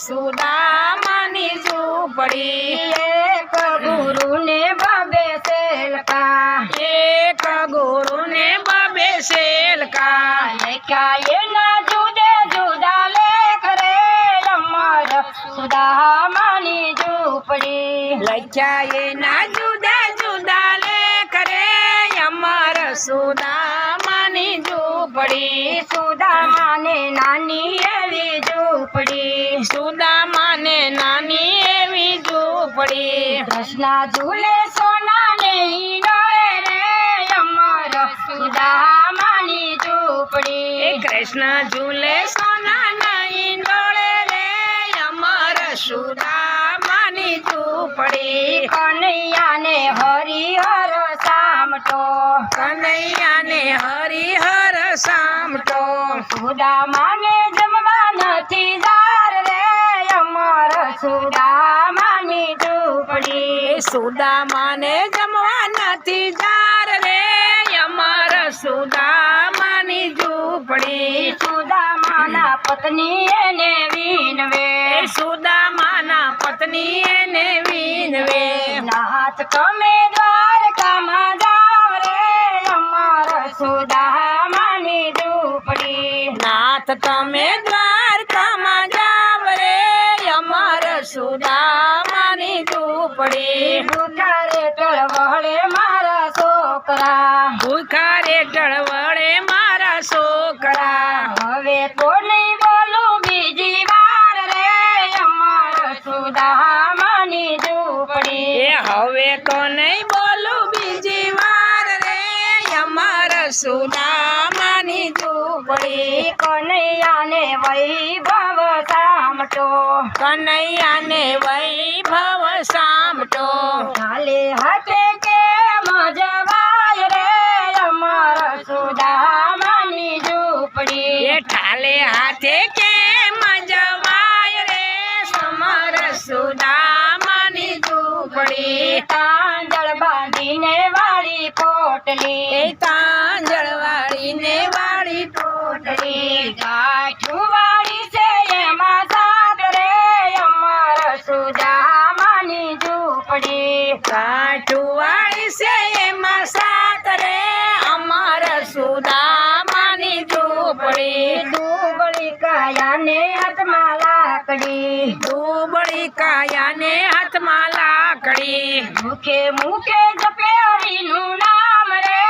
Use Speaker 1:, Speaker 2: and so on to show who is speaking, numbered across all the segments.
Speaker 1: સુદામાની ઝૂંપડી
Speaker 2: એક ગુરુને બબે સેલકા
Speaker 1: એક ગુરુને બબે શેલકા
Speaker 2: લખ્યા એના જુદે જુદા લેખ રે અમર સુદામાની ઝૂંપડી
Speaker 1: લખ્યા એના જુદા જુદા લેખ રે અમર સુદામાની ઝૂંપડી
Speaker 2: સુદામાને નાની ઝૂંપડી કૃષ્ણ ઝૂલે સોનાને ઈંડોળે રે. અમર સુદામાની ઝૂંપડી.
Speaker 1: કૃષ્ણ ઝૂલે સોનાના ઈંડોળે રે. અમર સુદામાની ઝૂંપડી.
Speaker 2: કનૈયાને હરિહર સામટો.
Speaker 1: કનૈયાને હરિહર સામટો.
Speaker 2: સુદામાને જમવા નથી જાર રે. અમર
Speaker 1: એ સુદામાને જમવા નથી જાર રે. અમર સુદામાની ઝૂંપડી
Speaker 2: સુદામાના પત્ની એને વિનવે
Speaker 1: સુદામાના પત્ની એને વિનવે
Speaker 2: નાથ તમે ઝૂંપડી ભૂખારે ટળવળે મારા છોકરા.
Speaker 1: ભૂખા રે ટળવળે મારા છોકરા.
Speaker 2: હવે તો નહીં બોલું બીજી વાર રે અમાર સુદામાની ઝૂંપડી.
Speaker 1: એ હવે તો નહીં બોલું બીજી વાર રે અમર સુદામાની ઝૂંપડી.
Speaker 2: કનૈયાને વૈભવ સામટો.
Speaker 1: કનૈયાને વૈભવ સામટો
Speaker 2: ચાલે હાથે કે મજવાય રે અમર સુદામાની ઝૂંપડી.
Speaker 1: એ ઠાલે હાથે કે મજવાય રે સમર સુદામાની ઝૂંપડી.
Speaker 2: તાંજળ બાંધીને વાળી પોટલી.
Speaker 1: એ વાળી ટોટલી
Speaker 2: ગાંઠું
Speaker 1: દુબળી કાયાને હાથમાં લાકડી.
Speaker 2: મુખે મુખે જપે હરિનું નામ રે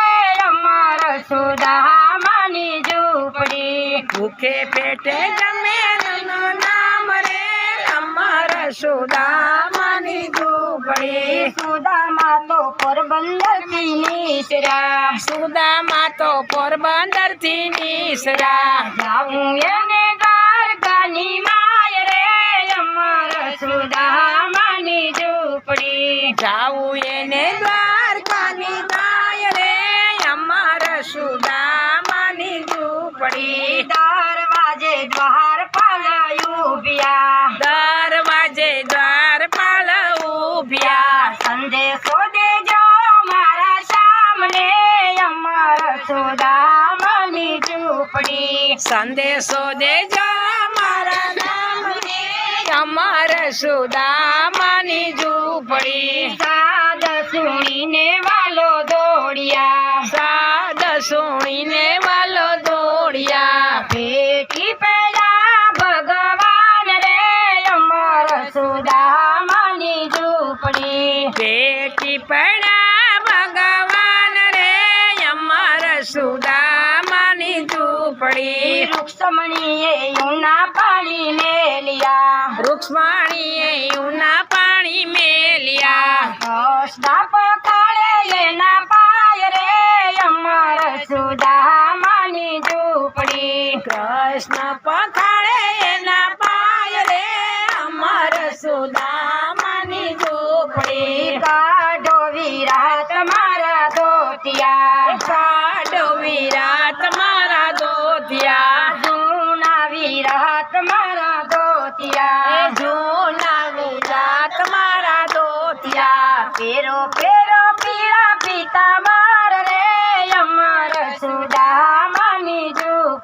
Speaker 2: અમાર સુદા માની ઝૂંપડી.
Speaker 1: મુખે પેટે જમે નામ રે અમર સુદામાની ઝૂંપડી.
Speaker 2: સુદામા તો પોરબંદરથી નીસર્યા.
Speaker 1: સુદામાં તો પોરબંદરથી નીસરા
Speaker 2: જાવું એને સંદેશો દેજો મારા
Speaker 1: નામને. અમર સુદામાની ઝૂંપડી.
Speaker 2: સાદ સુણીને વાલો દોડિયા.
Speaker 1: સાદ સુણીને વાલો દોડિયા.
Speaker 2: ભેટી પેલા ભગવાન રે, અમર સુદામાની ઝૂંપડી.
Speaker 1: પેટી પડા
Speaker 2: રૂક્ષમણીએ યુના પાણી મેલિયા.
Speaker 1: રૂક્ષ્મણીએ ઉના પાણી મેલ્યા.
Speaker 2: કૃષ્ણ પકડે એના પાય રે અમર સુદામાની ઝૂંપડી.
Speaker 1: કૃષ્ણ પખાડે એના પાય રે અમર સુદામાની ઝૂંપડી.
Speaker 2: કાઢો વિરાટ મારા ધોતિયા
Speaker 1: કાઢો વિરાટ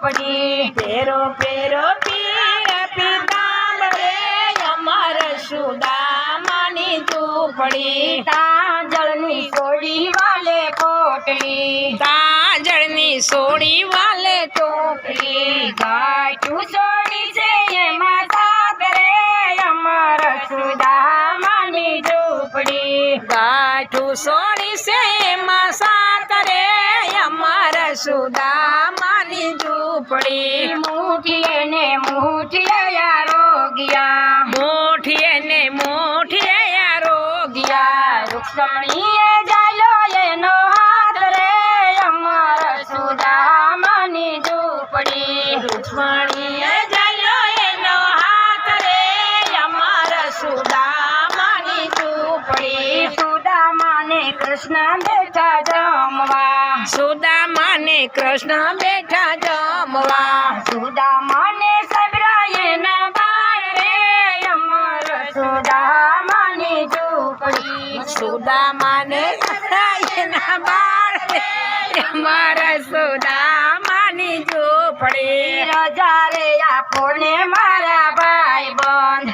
Speaker 2: अपनी सोड़ी वाले
Speaker 1: पोटली।
Speaker 2: सोड़ी
Speaker 1: वाले टोपली गायू से
Speaker 2: ये माता करे, अमर सुदा मानी तूपड़ी गायू सोड़ी
Speaker 1: से मसा करे, अमर सुदा ઝૂંપડી
Speaker 2: મુઠીએ ને મુઠીએ આરોગ્યા
Speaker 1: મોઠીએ ને મોઠીએ આરોગ્યા
Speaker 2: રૂક્ષ્મણીએ જાલો એનો હાથ રે અમર સુદામાની ઝૂંપડી
Speaker 1: રૂક્ષ્મણીએ જલો એનો હાથ રે અમાર સુદામાની ઝૂંપડી
Speaker 2: સુદામાને કૃષ્ણ બેઠા જમવા
Speaker 1: સુદામાને કૃષ્ણ બેઠા જમવા
Speaker 2: સુદામાને સબરાયના બાળ રે અમર સુદામાની ઝૂંપડી.
Speaker 1: સુદામાને એના બાળ રે અમાર સુદામાની ઝૂંપડી.
Speaker 2: રજા રે આપોને મારા ભાઈ બંધ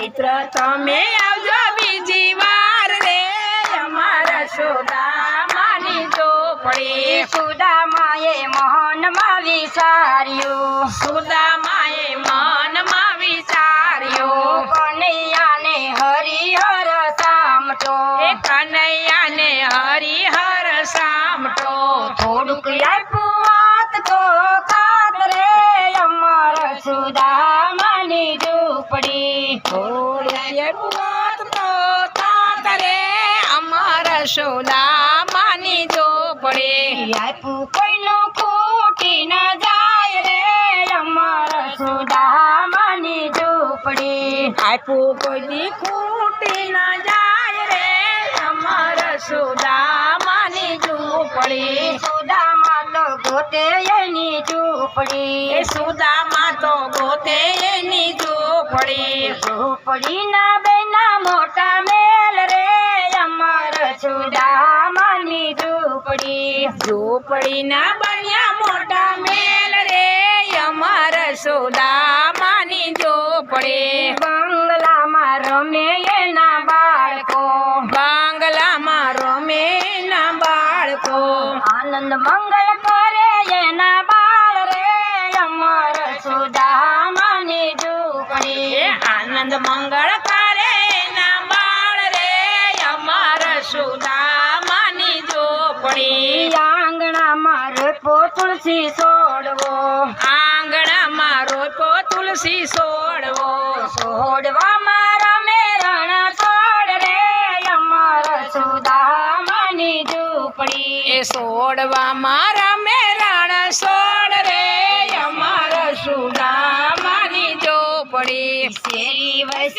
Speaker 2: મિત્ર તમે આવજો બીજી વાર રે અમર સુદામાની
Speaker 1: ચોપડી
Speaker 2: સુદામાએ મોહનમાં વિચાર્યું
Speaker 1: સુદામાએ
Speaker 2: સામટો થોડુંક આપ્યું વાત તો ખાત રે અમર સુદામાની ઝૂંપડી.
Speaker 1: થોડીએ પુઆત તો તાત રે અમાર સુદામાની ઝૂંપડી.
Speaker 2: આપ્યું કોઈનું ખૂટી ન જાય રે, અમર સુદામાની
Speaker 1: કોઈ ખૂટી ન જાય રે, અમાર સુદામાની
Speaker 2: ગોતે એની ઝૂંપડી.
Speaker 1: એ સુદામા તો ગોતે એની ઝૂંપડી.
Speaker 2: ઝૂંપડીના બેના મોટા મેલ રે અમર સુદામાની ઝૂંપડી.
Speaker 1: ઝૂંપડીના બન્યા મોટા મેલ
Speaker 2: મંગળ કરે
Speaker 1: ના બાળ રે અમાર સુદામાની ઝૂંપડી.
Speaker 2: આંગણામાં રોપો તુલસી છોડવો
Speaker 1: આંગણામાં રોપો તુલસી સોડવો.
Speaker 2: છોડવામાં રમે રણ છોડ રે અમાર સુદામાની ઝૂંપડી.
Speaker 1: એ સોડવામાં રમે અમાર